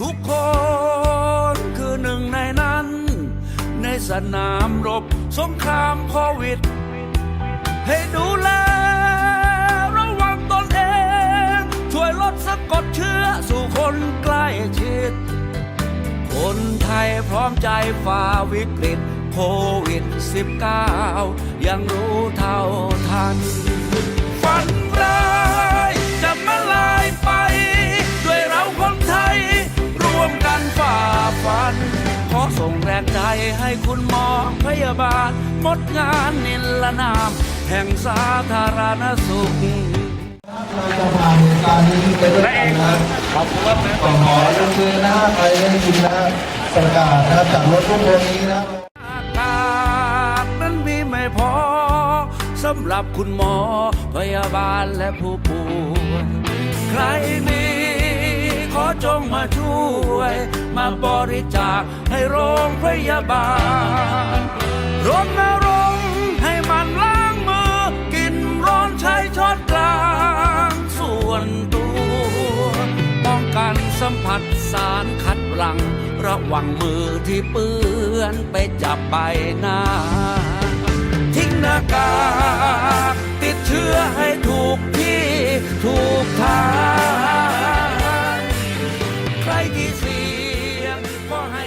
ทุกคนคือหนึ่งในนั้น ในสนามรบสงครามโควิด ให้ดูแลระวังตนเอง ช่วยลดสะกดเชื้อสู่คนใกล้ชิด คนไทยพร้อมใจฝ่าวิกฤตโควิด -19 ยังรู้เท่าทัน อส่งแรงใจให้คุณหมอพยาบาลหมดงานนิลนาม แห่งสาธารณสุขเราจะผ่านเหตุการณ์นี้ไปด้วยกันนะขอบคุณครับขอขอเรียนเชิญนะฮะใครได้ยินนะฮะประกาศนะครับจากรถทุกคนนี้นะอากาศนั้นมีไม่พอสำหรับคุณหมอพยาบาลและผู้ป่วยใครมีขอ จงมาช่วย มาบริจาคให้โรงพยาบาลรณรงค์ให้มันล้างมือ กินร้อนใช้ช้อนกลาง ส่วนตัว ป้องกันสัมผัสสารคัดหลัง ระวังมือที่เปื้อนไปจับใบหน้า ทิ้งหน้ากาก ให้